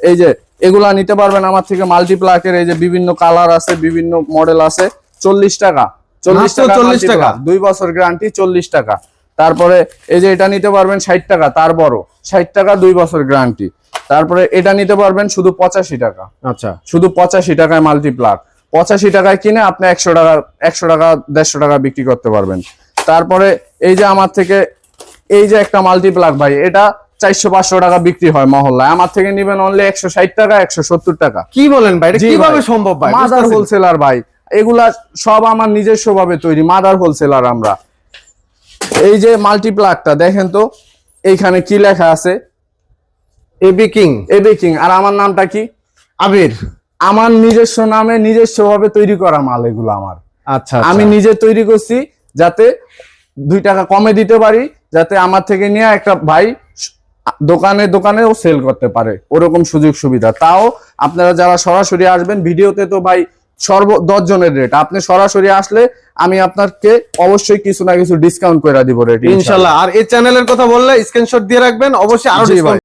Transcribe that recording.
এই যে এগুলা নিতে পারবেন আমার থেকে মাল্টিপ্লাকের এই যে বিভিন্ন কালার আছে বিভিন্ন মডেল আছে চল্লিশ টাকা। চল্লিশ টাকা 40 multiplug, টাকা? দুই বছর গ্যারান্টি চল্লিশ টাকা। তারপরে এই যে এটা নিতে পারবেন ষাট টাকা তার বড়। ষাট টাকা দুই বছর গ্যারান্টি তারপরে এটা নিতে পারবেন শুধু পঁচাশি টাকা। আচ্ছা। শুধু পঁচাশি টাকায় মাল্টিপ্লাক পঁচাশি টাকায় কিনে আপনি একশো টাকা একশো টাকা দেড়শো টাকা বিক্রি করতে পারবেন। তারপরে এই যে আমার থেকে এই যে একটা মাল্টিপ্লাক ভাই এটা চারশো পাঁচশো টাকা বিক্রি হয় মহল্লায়। আমার থেকে নিবেন অনলি একশো ষাট টাকা একশো সত্তর টাকা। কি বলেন ভাই? কীভাবে সম্ভব ভাই? মাদার হোলসেলার ভাই। এগুলা সব আমার নিজস্ব ভাবে তৈরি মাদার হোলসেলার আমরা। এই যে মাল্টিপ্লাকটা দেখেন তো এইখানে কি লেখা আছে? এবি কিং এবে কিং আর আমার নামটা কি? আবির। আমার নিজস্ব নামে নিজস্ব ভাবে তৈরি করা মাল এগুলো আমার। আচ্ছা। আমি নিজে তৈরি করছি যাতে দুই টাকা কমে দিতে পারি যাতে আমার থেকে নিয়ে একটা ভাই দোকানে দোকানেও সেল করতে পারে ওরকম সুযোগ সুবিধা। তাও আপনারা যারা সরাসরি আসবেন ভিডিওতে তো ভাই সর্ব দশ জনের রেট আপনি সরাসরি আসলে আমি আপনাকে অবশ্যই কিছু না কিছু ডিসকাউন্ট করে দিব রেট ইনশাল্লাহ। আর এই চ্যানেলের কথা বললে স্ক্রিনশট দিয়ে রাখবেন অবশ্যই আরও